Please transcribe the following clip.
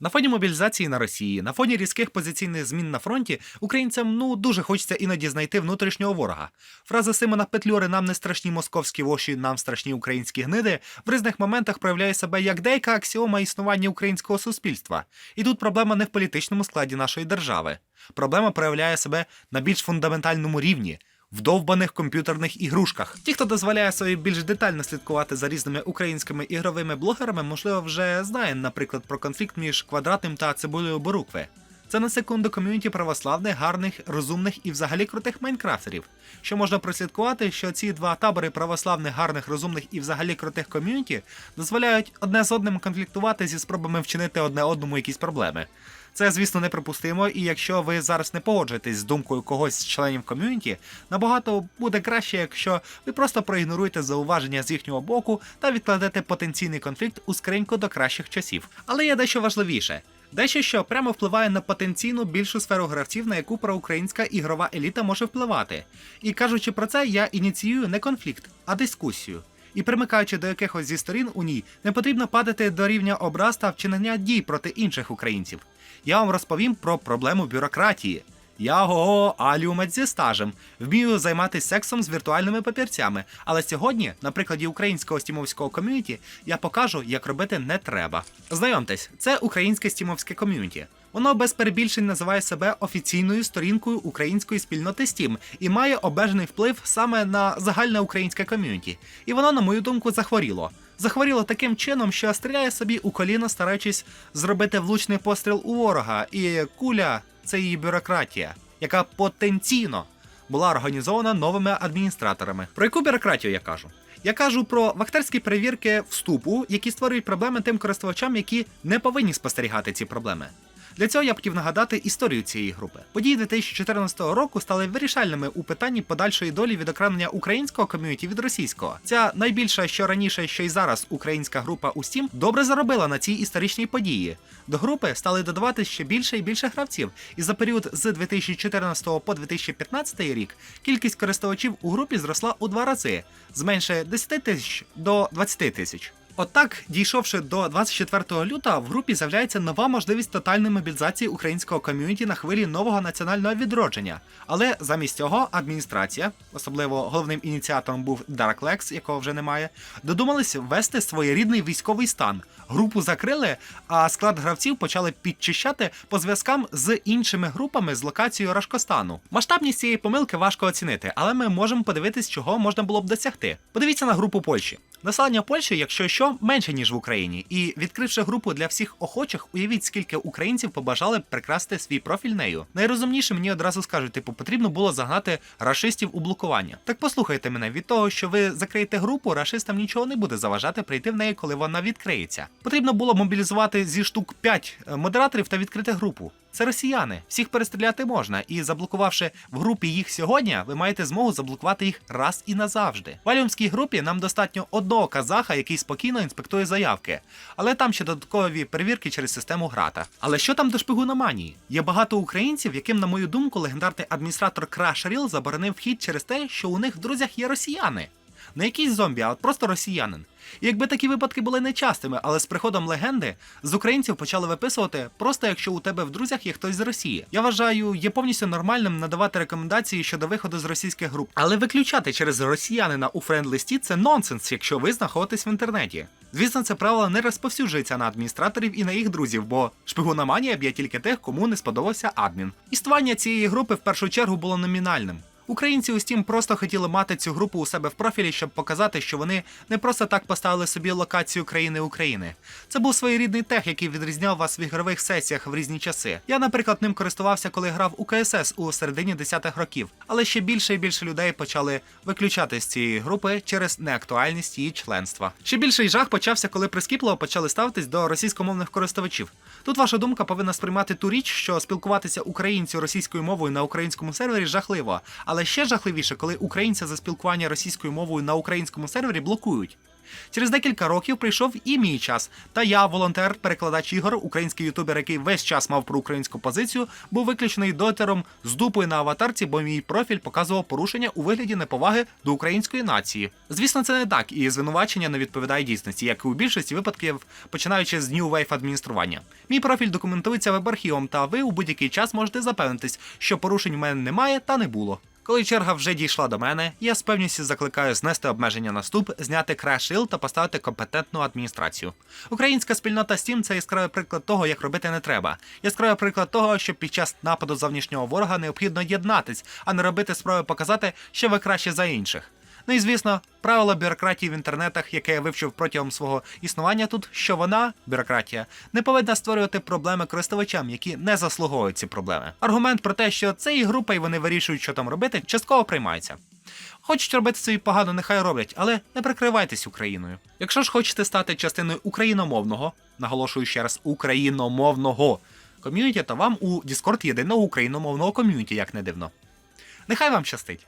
На фоні мобілізації на Росії, на фоні різких позиційних змін на фронті, українцям ну дуже хочеться іноді знайти внутрішнього ворога. Фраза Симона Петлюри Нам не страшні московські воші, нам страшні українські гниди в різних моментах проявляє себе як деяка аксіома існування українського суспільства. І тут проблема не в політичному складі нашої держави. Проблема проявляє себе на більш фундаментальному рівні. В довбаних комп'ютерних ігрушках. Ті, хто дозволяє собі більш детально слідкувати за різними українськими ігровими блогерами, можливо, вже знає, наприклад, про конфлікт між квадратним та цибулею Борукви. Це на секунду ком'юніті православних, гарних, розумних і взагалі крутих майнкрафтерів. Що можна прослідкувати, що ці два табори православних, гарних, розумних і взагалі крутих ком'юніті дозволяють одне з одним конфліктувати зі спробами вчинити одне одному якісь проблеми. Це, звісно, неприпустимо, і якщо ви зараз не погоджуєтесь з думкою когось з членів ком'юніті, набагато буде краще, якщо ви просто проігноруєте зауваження з їхнього боку та відкладете потенційний конфлікт у скриньку до кращих часів. Але є дещо важливіше. Дещо, що прямо впливає на потенційну більшу сферу гравців, на яку проукраїнська ігрова еліта може впливати. І кажучи про це, я ініціюю не конфлікт, а дискусію. І примикаючи до якихось зі сторін у ній, не потрібно падати до рівня образ та вчинення дій проти інших українців. Я вам розповім про проблему бюрократії. Я го алюмець зі стажем, вмію займатися сексом з віртуальними папірцями. Але сьогодні, на прикладі українського стімовського ком'юніті, я покажу, як робити не треба. Знайомтесь, це українське стімовське ком'юніті. Воно без перебільшень називає себе офіційною сторінкою української спільноти Steam і має обмежений вплив саме на загальне українське ком'юніті. І воно, на мою думку, захворіло. Захворіло таким чином, що стріляє собі у коліно, стараючись зробити влучний постріл у ворога, і куля це її бюрократія, яка потенційно була організована новими адміністраторами. Про яку бюрократію я кажу? Я кажу про вахтерські перевірки вступу, які створюють проблеми тим користувачам, які не повинні спостерігати ці проблеми. Для цього я б хотів нагадати історію цієї групи. Події 2014 року стали вирішальними у питанні подальшої долі відокремлення українського ком'юніті від російського. Ця найбільша, що раніше, що й зараз українська група у Steam добре заробила на цій історичній події. До групи стали додавати ще більше і більше гравців, і за період з 2014 по 2015 рік кількість користувачів у групі зросла у два рази з менше 10 тисяч до 20 тисяч. Отак, дійшовши до 24 лютого, в групі з'являється нова можливість тотальної мобілізації українського ком'юніті на хвилі нового національного відродження. Але замість цього адміністрація, особливо головним ініціатором був Lex, якого вже немає, додумались ввести своєрідний військовий стан. Групу закрили, а склад гравців почали підчищати по зв'язкам з іншими групами з локацією Рашкостану. Масштабність цієї помилки важко оцінити, але ми можемо подивитись, чого можна було б досягти. Подивіться на групу Польщі. Населення Польщі, якщо що, менше ніж в Україні, і відкривши групу для всіх охочих, уявіть, скільки українців побажали прикрасти свій профіль нею. Найрозумніше мені одразу скажуть, типу, потрібно було загнати рашистів у блокування. Так послухайте мене, від того, що ви закриєте групу, рашистам нічого не буде заважати прийти в неї, коли вона відкриється. Потрібно було мобілізувати зі штук 5 модераторів та відкрити групу. Це росіяни, всіх перестріляти можна, і заблокувавши в групі їх сьогодні, ви маєте змогу заблокувати їх раз і назавжди. В Алюмській групі нам достатньо одного казаха, який спокійно інспектує заявки, але там ще додаткові перевірки через систему грата. Але що там до шпигуноманії? Є багато українців, яким, на мою думку, легендарний адміністратор Crash Reel заборонив вхід через те, що у них в друзях є росіяни. Не якийсь зомбі, а просто росіянин. І якби такі випадки були нечастими, але з приходом легенди з українців почали виписувати просто якщо у тебе в друзях є хтось з Росії. Я вважаю, є повністю нормальним надавати рекомендації щодо виходу з російських груп, але виключати через росіянина у френд-листі це нонсенс, якщо ви знаходитесь в інтернеті. Звісно, це правило не розповсюджується на адміністраторів і на їх друзів, бо шпигуноманія б'є тільки тих, кому не сподобався адмін. Існування цієї групи в першу чергу було номінальним. Українці у просто хотіли мати цю групу у себе в профілі, щоб показати, що вони не просто так поставили собі локацію країни України. Це був своєрідний тех, який відрізняв вас в ігрових сесіях в різні часи. Я, наприклад, ним користувався, коли грав у КСС у середині 10-х років, але ще більше і більше людей почали виключати з цієї групи через неактуальність її членства. Ще більший жах почався, коли прискіпливо почали ставитись до російськомовних користувачів. Тут ваша думка повинна сприймати ту річ, що спілкуватися українцю російською мовою на українському сервері жахливо, але ще жахливіше, коли українця за спілкування російською мовою на українському сервері блокують. Через декілька років прийшов і мій час. Та я, волонтер, перекладач ігор, український ютубер, який весь час мав про українську позицію, був виключений дотером з дупою на аватарці, бо мій профіль показував порушення у вигляді неповаги до української нації. Звісно, це не так, і звинувачення не відповідає дійсності, як і у більшості випадків, починаючи з New Wave адміністрування. Мій профіль документується веб-архівом, та ви у будь-який час можете запевнитись, що порушень в мене немає та не було. Коли черга вже дійшла до мене, я з певністю закликаю знести обмеження на ступ, зняти Shield та поставити компетентну адміністрацію. Українська спільнота Steam – це яскравий приклад того, як робити не треба. Яскравий приклад того, що під час нападу зовнішнього ворога необхідно єднатись, а не робити спроби показати, що ви краще за інших. Ну і звісно, правило бюрократії в інтернетах, яке я вивчив протягом свого існування тут, що вона, бюрократія, не повинна створювати проблеми користувачам, які не заслуговують ці проблеми. Аргумент про те, що це і група, і вони вирішують, що там робити, частково приймається. Хочуть робити собі погано, нехай роблять, але не прикривайтесь Україною. Якщо ж хочете стати частиною україномовного, наголошую ще раз, україномовного ком'юніті, то вам у Discord єдиного україномовного ком'юніті, як не дивно. Нехай вам щастить!